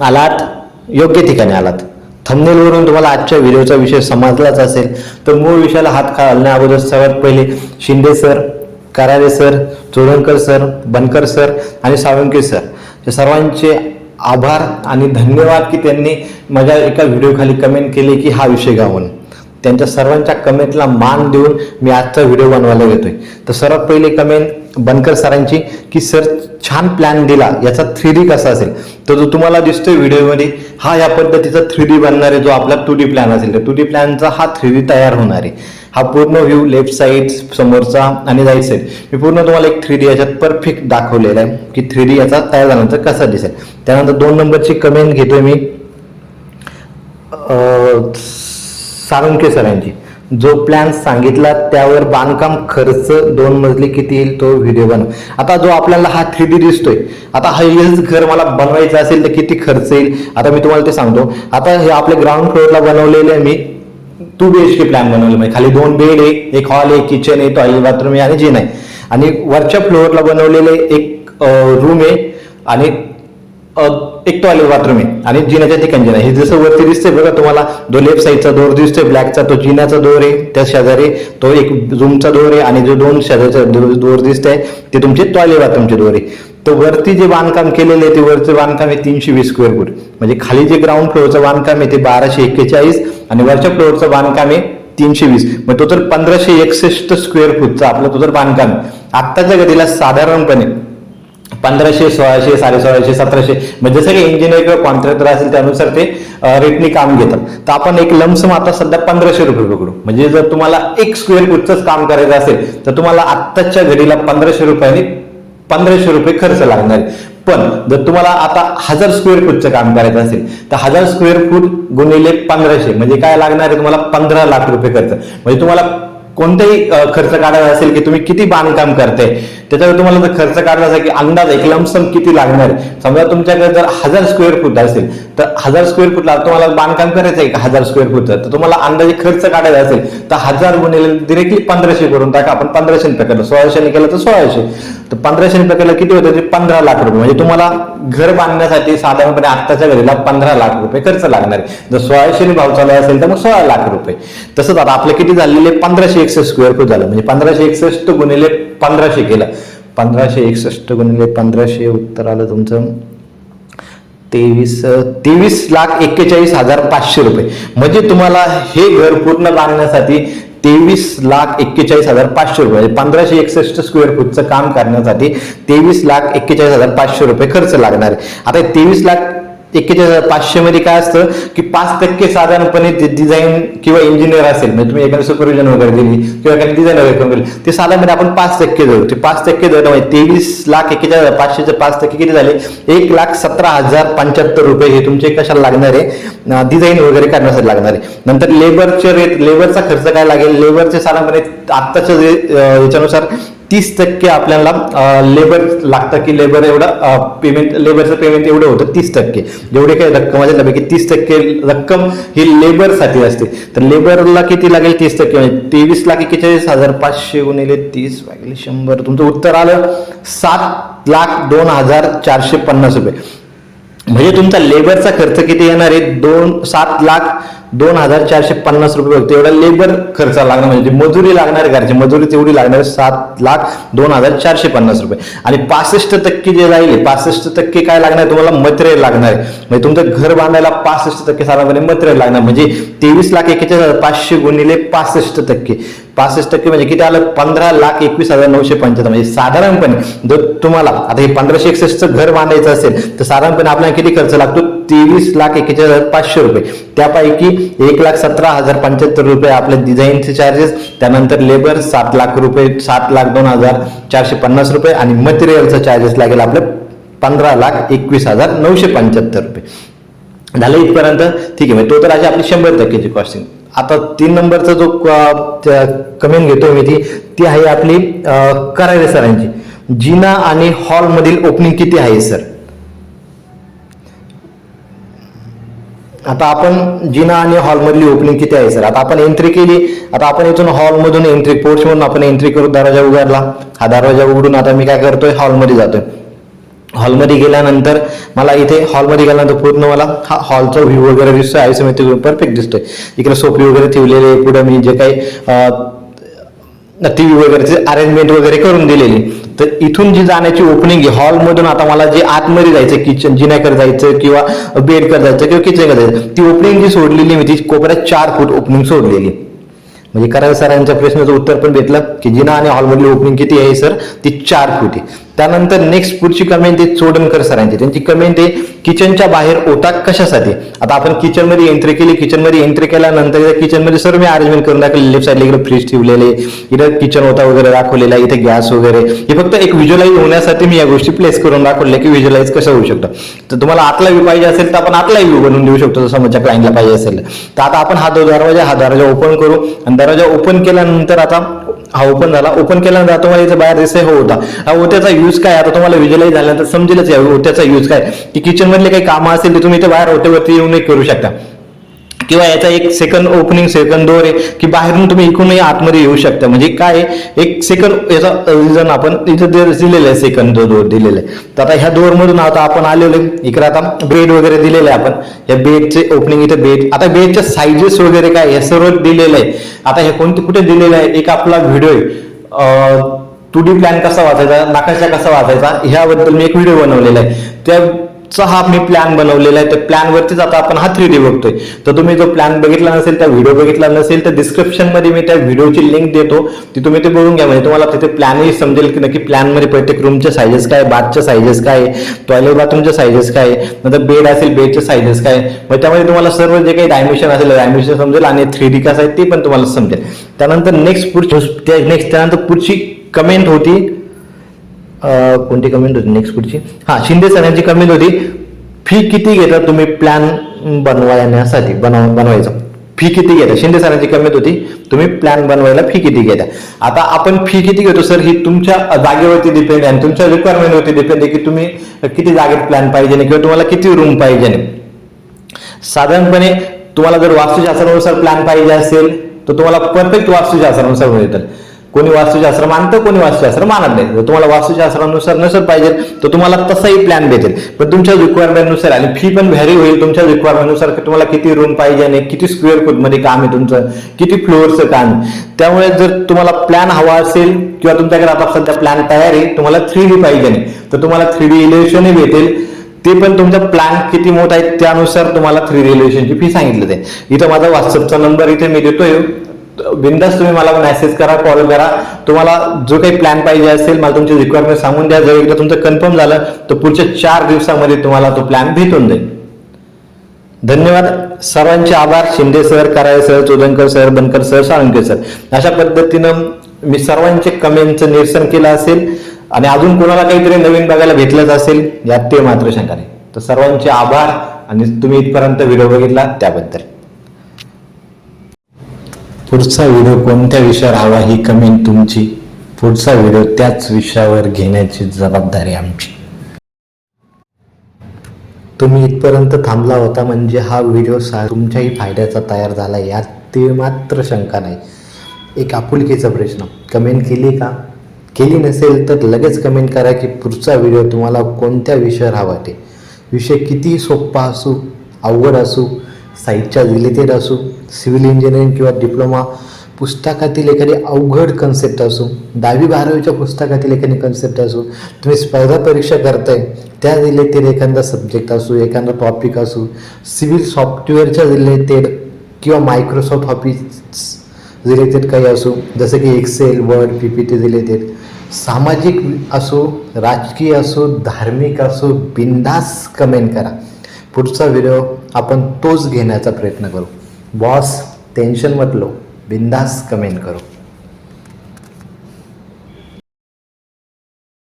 आलात योग्य ठिकाणी आलात. थंबनेलवरून तुम्हाला आजच्या व्हिडिओचा विषय समजलाच असेल. तर मूळ विषयाला हात घालण्या अगोदर सर्वात पहिले Shinde sir Karare sir Chorankar sir Bankar sir आणि सावंके सर. या सर्वांचे आभार आणि धन्यवाद की त्यांनी माझ्या एका व्हिडिओखाली कमेंट केली की हा विषय गावून त्यांच्या सर्वांच्या कमेंटला मान देऊन मी आजचा व्हिडिओ बनवायला घेतोय तर सर्वात पहिले कमेंट बनकर सरांची की सर छान प्लॅन दिला याचा थ्री डी कसा असेल? तर जो तुम्हाला दिसतोय व्हिडिओमध्ये हा या पद्धतीचा थ्री डी बनणार आहे जो आपला टू डी प्लॅन असेल तर टू डी प्लॅनचा हा थ्री डी तयार होणार आहे. हा पूर्ण व्ह्यू लेफ्ट साईड समोरचा आणि राईट साईड मी पूर्ण तुम्हाला एक थ्री डी याच्यात परफेक्ट दाखवलेला आहे की थ्री डी याचा तयार झाल्यानंतर कसा दिसेल. त्यानंतर दोन नंबरची कमेंट घेतोय मी. अं, सरांची. जो प्लॅन सांगितला त्यावर बांधकाम खर्च दोन मजली किती येईल तो व्हिडिओ बनव. आता जो आपल्याला हा थ्री डी दिसतोय आता हा हेच घर मला बनवायचं असेल तर किती खर्च येईल? आता मी तुम्हाला ते सांगतो. आता हे आपल्या ग्राउंड फ्लोअरला बनवलेले आहे मी two B H K plan बनवलं म्हणजे खाली दोन बेड आहे एक हॉल आहे किचन आहे टॉयलेट बाथरूम आहे आणि जिन आहे. आणि वरच्या फ्लोअरला बनवलेले एक रूम आहे आणि एक टॉयलेट बाथरूम आहे. आणि जिन्याच्या ठिकाणी जिना हे जसं वरती दिसतंय बघा तुम्हाला जो लेफ्ट साईडचा दोर दिसतोय ब्लॅकचा तो जिन्याचा दोर आहे. त्या शेजारी तो एक रूमचा दोर आहे आणि जो दोन शेजारचा दोर दिसतंय ते तुमचे टॉयलेट बाथरूमचे दोर आहे. तर वरती जे बांधकाम केलेले आहे ते वरचं बांधकाम आहे तीनशे वीस स्क्वेअर फूट म्हणजे खाली जे ग्राउंड फ्लोअरचं बांधकाम आहे ते बाराशे एक्केचाळीस आणि वरच्या फ्लोअरचं बांधकाम आहे तीनशे वीस. मग तो तर पंधराशे एकसष्ट स्क्वेअर फूटचा आपलं तो तर बांधकाम आहे. आत्ताच्या गतीला साधारणपणे पंधराशे सोळाशे साडेसोळाशे सतराशे म्हणजे जसं काही इंजिनियर किंवा कॉन्ट्रॅक्टर असेल त्यानुसार ते रेटनी काम घेतात. तर आपण एक लमसम आता सध्या पंधराशे रुपये पकडू. म्हणजे जर तुम्हाला एक स्क्वेअर फूटचंच काम करायचं असेल तर तुम्हाला आत्ताच्या घडीला पंधराशे रुपयाने पंधराशे रुपये खर्च लागणार आहे. पण जर तुम्हाला आता हजार स्क्वेअर फूटचं काम करायचं असेल तर हजार स्क्वेअर फूट गुणिले पंधराशे म्हणजे काय लागणार आहे तुम्हाला? पंधरा लाख रुपये खर्च. म्हणजे तुम्हाला कोणताही खर्च काढायचा असेल की तुम्ही किती बांधकाम करताय त्याच्यावर तुम्हाला जर खर्च काढायचा की अंदाज एक लमसम किती लागणार आहे. समजा तुमच्याकडे जर हजार स्क्वेअर फूट असेल तर हजार स्क्वेअर फूटला तुम्हाला बांधकाम करायचं आहे का हजार स्क्वेअर फूटचं तर तुम्हाला अंदाजे खर्च काढायचा असेल तर हजार गुणिले डिरेक्टली पंधराशे करून टाका. आपण पंधराशे रुपये केलं सोळाशे केलं तर सोळाशे. तर पंधराशे रुपये केलं किती होतं? ते पंधरा लाख रुपये. म्हणजे तुम्हाला घर बांधण्यासाठी साधारणपणे आत्ताच्या घरीला पंधरा लाख रुपये खर्च लागणार आहे. जर सोळाशे भाव चालू असेल तर मग सोळा लाख रुपये. तसंच आता आपलं किती झालेले? पंधराशे एकसष्ट स्क्वेअर फूट झालं. म्हणजे पंधराशे एकसष्ट गुणिले पंधराशे केलं. पंधराशे एकसष्ट गुणिले पंधराशे उत्तर आलं तुमचं. तेवीस तेवीस लाख एक्केचाळीस हजार पाचशे रुपये. म्हणजे तुम्हाला हे घर पूर्ण बांधण्यासाठी तेवीस लाख एक्केचाळीस हजार पाचशे रुपये. म्हणजे पंधराशे एकसष्ट स्क्वेअर फूटचं काम करण्यासाठी तेवीस लाख एक्केचाळीस हजार पाचशे रुपये खर्च लागणार आहे. आता तेवीस लाख एक्केचाळीस हजार काय असतं की पाच टक्के साधारणपणे डिझाईन किंवा इंजिनियर असेल म्हणजे तुम्ही एखादी सुपरविजन वगैरे दिली किंवा एखादी डिझाईन वगैरे करून दिली ते साधारणपणे आपण पाच टक्के धरू ते पाच टक्के धरणं म्हणजे तेवीस लाख एक्केचाळीस हजार पाचशेचे पाच टक्के किती झाले? एक लाख सतरा हजार पंच्याहत्तर रुपये हे तुमचे कशाला लागणार आहे? डिझाईन वगैरे करण्यासाठी लागणार आहे. नंतर लेबरचे रेट लेबरचा खर्च काय लागेल? लेबरचे साधारणपणे आत्ताच्या जे याच्यानुसार तीस टक्के आपल्याला लेबर लागतं की लेबर एवढं पेमेंट लेबरचं पेमेंट एवढं होतं तीस टक्के. जेवढे काही रक्कम असेल त्यापैकी तीस टक्के रक्कम ही लेबरसाठी असते. तर लेबरला किती लागेल तीस टक्के? म्हणजे तेवीस लाख एक्केचाळीस हजार पाचशे गुणिले तीस वागले शंभर. तुमचं उत्तर आलं सात लाख दोन हजार चारशे पन्नास रुपये. म्हणजे तुमचा लेबरचा खर्च किती येणार आहे? दोन सात लाख दोन हजार चारशे पन्नास रुपये बघतो एवढा लेबर खर्च लागणार म्हणजे मजुरी लागणार आहे घरची मजुरी तेवढी लागणार सात लाख दोन हजार चारशे पन्नास रुपये. आणि पासष्ट टक्के जे राहिले पासष्ट टक्के काय लागणार तुम्हाला? मटेरियल लागणार आहे. म्हणजे तुमचं घर बांधायला पासष्ट टक्के साधारणपणे मटेरियल लागणार. म्हणजे तेवीस लाख एकेचाळीस हजार पाचशे गुणिले पासष्ट टक्के. पासष्ट टक्के म्हणजे किती आलं? पंधरा लाख एकवीस हजार नऊशे पंच्याहत्तर. म्हणजे साधारणपणे जर तुम्हाला आता हे पंधराशे एकसष्टचं घर बांधायचं असेल तर साधारणपणे आपल्याला किती खर्च लागतो? तेवीस लाख एकेचाळीस हजार पाचशे रुपये. त्यापैकी एक लाख सतरा हजार पंच्याहत्तर रुपये आपले डिझाईनचे चार्जेस त्यानंतर लेबर सात लाख रुपये सात लाख दोन हजार चारशे पन्नास रुपये आणि मटेरियलचा चार्जेस लागेल आपलं पंधरा लाख एकवीस हजार नऊशे पंच्याहत्तर रुपये. झालं इथपर्यंत. ठीक आहे म्हणजे तो तर अशी आपली शंभर टक्केची कॉस्टिंग आता तीन नंबरचा जो कमेंट घेतो मी ती ती आहे आपली अं, सरांची. जिना आणि हॉलमधील ओपनिंग किती आहे सर आता आपण जिना आणि हॉलमधली ओपनिंग किती आहे सर आता आपण एंट्री केली. आता आपण इथून हॉलमधून एंट्री पोर्च म्हणून आपण एंट्री करू दरवाजा उघडला. हा दरवाजा उघडून आता मी काय करतोय हॉलमध्ये जातोय. हॉलमध्ये गेल्यानंतर मला इथे हॉलमध्ये गेल्यानंतर पूर्ण मला हा हॉलचा व्ह्यू वगैरे दिसतोय आयुष्य परफेक्ट दिसतोय. इकडे सोपी वगैरे ठेवलेले पुढे मी जे काही टी व्ही वगैरेचे अरेंजमेंट वगैरे करून दिलेली. तर इथून जी जाण्याची ओपनिंग आहे हॉलमधून आता मला जे आतमध्ये जायचं किचन जिन्याकडे जायचं किंवा बेडकडे जायचं किंवा किचनकडे जायचं ती ओपनिंग जी सोडलेली मी ती कोपऱ्यात चार फूट ओपनिंग सोडलेली. म्हणजे करा सरांच्या प्रश्नाचं उत्तर पण भेटलं की जिना आणि हॉलमधली ओपनिंग किती आहे सर ती चार फूट आहे. त्यानंतर नेक्स्ट पुढची कमेंट आहे चोडणकर सरांची. त्यांची कमेंट आहे किचनच्या बाहेर ओटा कशासाठी? आता आपण किचनमध्ये एंट्री केली किचनमध्ये एंट्री केल्यानंतर किचनमध्ये सर्व मी अरेंजमेंट करून दाखवले लेफ्ट साईडला इकडे फ्रीज ठेवलेले इकडे किचन ओटा वगैरे दाखवलेला इथे गॅस वगैरे. हे फक्त एक व्हिज्युअलाइज होण्यासाठी मी या गोष्टी प्लेस करून दाखवले की व्हिज्युअलाइज कसं होऊ शकतं. तर तुम्हाला आतला व्ह्यू पाहिजे असेल तर आपण आतला व्ह्यू बनवून देऊ शकतो जसं समोरच्या क्लाइंटला पाहिजे असेल तर. आता आपण हा दरवाजा हा दरवाजा ओपन करू. आणि दरवाजा ओपन केल्यानंतर आता हा ओपन झाला. ओपन केल्यानंतर तुम्हाला इथे बाहेर दिसतंय हो होता. हा ओत्याचा यूज काय? आता तुम्हाला व्हिज्युअलाइज झाल्यानंतर समजेलच या ओत्याचा यूज काय? की किचन मधले काही कामं असेल ते तुम्ही इथे बाहेर ओट्यावरती येऊन करू शकता. किंवा याचा एक सेकंड ओपनिंग सेकंड डोर आहे की बाहेरून तुम्ही इकडूनही आतमध्ये येऊ शकता. म्हणजे काय एक सेकंड याचा रिझन आपण इथं दे- दिलेलं आहे सेकंड जो डोर दिलेलं आहे. तर आता ह्या डोर मधून आता आपण आलेलो आहे. इकडे आता बेड वगैरे दिलेले आहे आपण. या बेडचे ओपनिंग इथे बेड आता बेडच्या साईजेस वगैरे काय हे सर्व दिलेलं आहे. आता हे कोणते कुठे दिलेलं आहे? एक आपला व्हिडिओ आहे. टू डी प्लॅन कसा वाचायचा? नकाशा कसा वाचायचा? ह्याबद्दल मी एक व्हिडिओ बनवलेला आहे. त्या हा मी प्लॅन बनवलेला आहे. त्या प्लॅनवरतीच आता आपण हा थ्री डी बघतोय. तर तुम्ही जो प्लॅन बघितला नसेल त्या व्हिडिओ बघितला नसेल तर डिस्क्रिप्शनमध्ये मी त्या व्हिडिओची लिंक देतो. ती तुम्ही ते बघून घ्या. म्हणजे तुम्हाला तिथे प्लॅनही समजेल की नक्की प्लॅनमध्ये प्रत्येक रूमचे सायझेस काय बाथच्या सायझेस काय टॉयलेट बाथरूमचे सायझेस काय नंतर बेड असेल बेडचे सायझेस काय. मग त्यामध्ये तुम्हाला सर्व जे काही डायमेन्शन असेल डायमेन्शन समजेल आणि थ्री डी कसं आहे ते पण तुम्हाला समजेल. त्यानंतर नेक्स्ट पुढची नेक्स्ट त्यानंतर पुढची कमेंट होती. कोणती कमेंट होती नेक्स्ट पुढची. हा शिंदे सरांची कमेंट होती. फी किती घेता तुम्ही प्लॅन बनवण्यासाठी बनव बनवायचा. फी किती घेता? शिंदे सरांची कमेंट होती तुम्ही प्लॅन बनवायला फी किती घेता? आता आपण फी किती घेतो सर ही तुमच्या जागेवरती डिपेंड आहे. आणि तुमच्या रिक्वायरमेंटवरती डिपेंड आहे की तुम्ही किती जागेत प्लॅन पाहिजे नाही किंवा तुम्हाला किती रूम पाहिजे नाही साधारणपणे तुम्हाला जर वास्तुशास्त्रानुसार प्लॅन पाहिजे असेल तर तुम्हाला परफेक्ट वास्तुशास्त्रानुसार मिळेल. कोणी वास्तुशास्त्र मानतं कोणी वास्तुशास्त्र मानत नाही. जर तुम्हाला वास्तुशास्त्रानुसार नसेल पाहिजे तर तुम्हाला तसाही प्लॅन भेटेल. पण तुमच्या रिक्वायरमेंटनुसार आणि फी पण व्हॅरी होईल तुमच्या रिक्वायरमेंटनुसार की तुम्हाला किती रूम पाहिजे आणि किती स्क्वेअर फूटमध्ये काम आहे तुमचं किती फ्लोअरचं काम आहे. त्यामुळे जर तुम्हाला प्लॅन हवा असेल किंवा तुमच्याकडे आता सध्या प्लॅन तयार आहे तुम्हाला थ्री डी पाहिजे नाही. तर तुम्हाला थ्री डी इलेक्शनही भेटेल. ते पण तुमचा प्लॅन किती मोठा आहे त्यानुसार तुम्हाला थ्री रिलेशनची फी सांगितलं ते इथं माझा व्हॉट्सअपचा नंबर इथे मी देतोय. बिंदास तुम्ही मला मेसेज करा कॉल करा. तुम्हाला जो काही प्लॅन पाहिजे असेल मला तुमची रिक्वायरमेंट सांगून द्या. जर एकदा तुमचं कन्फर्म झालं तर पुढच्या चार दिवसामध्ये तुम्हाला तो प्लॅन भेटून जाईल. धन्यवाद. सर्वांचे आभार. Shinde sir Karale sir Chodankar sir Bankar sir Salunke sir. अशा पद्धतीनं मी सर्वांचे कमेंटचं निरसन केलं असेल आणि अजून कोणाला काहीतरी नवीन बघायला भेटलंच असेल यात ते मात्र शंका नाही. तर सर्वांचे आभार आणि तुम्ही इथपर्यंत व्हिडिओ बघितला त्याबद्दल. पुढचा व्हिडिओ कोणत्या विषयावर हवा ही कमेंट तुमची? पुढचा व्हिडिओ त्याच विषयावर घेण्याची जबाबदारी आमची. तुम्ही इथपर्यंत थांबला होता म्हणजे हा व्हिडिओ सा तुमच्याही फायद्याचा तयार झाला यात ते मात्र शंका नाही. एक आपुलकीचा प्रश्न. कमेंट केली का? केली नसेल तर लगेच कमेंट करा की पुढचा व्हिडिओ तुम्हाला कोणत्या विषयावर हवा ते. विषय किती सोप्पा असू अवघड असू साईजच्या रिलेटेड असू सिव्हिल इंजिनिअरिंग किंवा डिप्लोमा पुस्तकातील एखादी अवघड कन्सेप्ट असो दहावी बारावीच्या पुस्तकातील एखादी कन्सेप्ट असो तुम्ही स्पर्धा परीक्षा करताय त्या रिलेटेड एखादा सब्जेक्ट असो एखादा टॉपिक असो सिव्हिल सॉफ्टवेअरच्या रिलेटेड किंवा मायक्रोसॉफ्ट ऑफिस रिलेटेड काही असो जसं की Excel Word P P T related सामाजिक असो राजकीय असो धार्मिक असो बिंदास कमेंट करा. पुढचा व्हिडिओ आपण तोच घेण्याचा प्रयत्न करू. बॉस टेन्शन लो. बिंदास कमेंट करो.